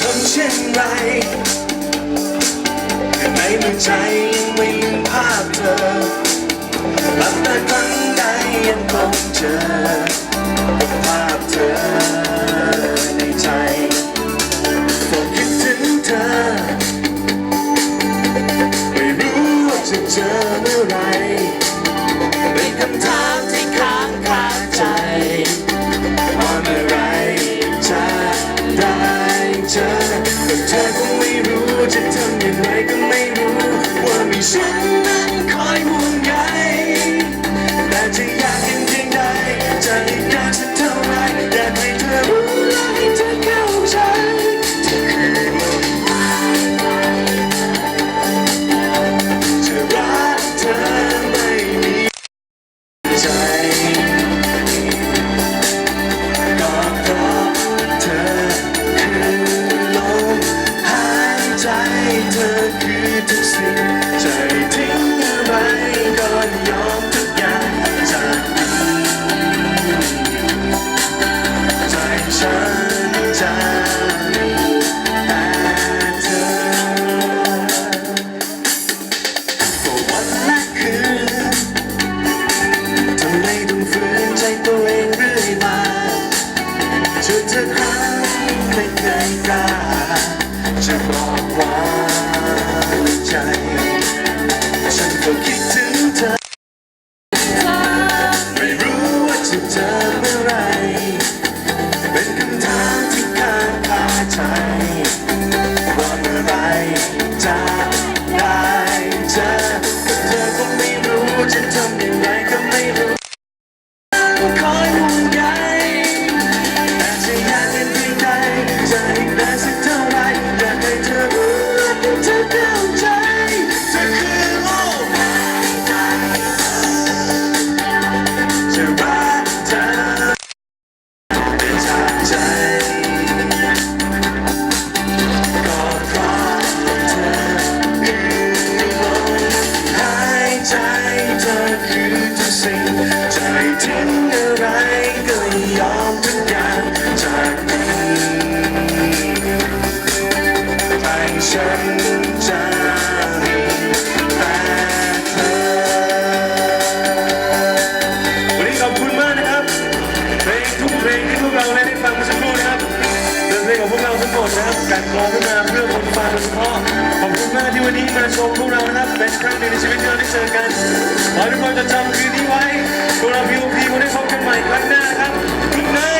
ทำเช่นไรในมือใจยังไม่ลืมภาพเธอหลับตาครั้งใดยังคงเจอ จะบอกว่า อเมื่อไร เป็นคำถามที่ค้างคาใจว่าเมื่อไรจะ ก็ยอมทุกอย่างจากนี้ให้ฉันจะแต่เธอวันนี้ขอบคุณมากนะครับ เพลงทุกเพลงที่พวกเราได้ฟังเมื่อสักครู่นะครับเป็นเพลงของพวกเราทั้งหมดนะครับการกลองขึ้นมาเพื่อคนฟังโดยเฉพาะากที่วันนี้มาชมพวกเรานะครับเป็นครั้งหนึ่งในชีวิตที่เราได้เจอกันขอให้ทุกคนจะจำคืนนี้ไว้พวกเราพีโอพีคงได้พบกันใหม่ครั้งหน้าครับคุณนาย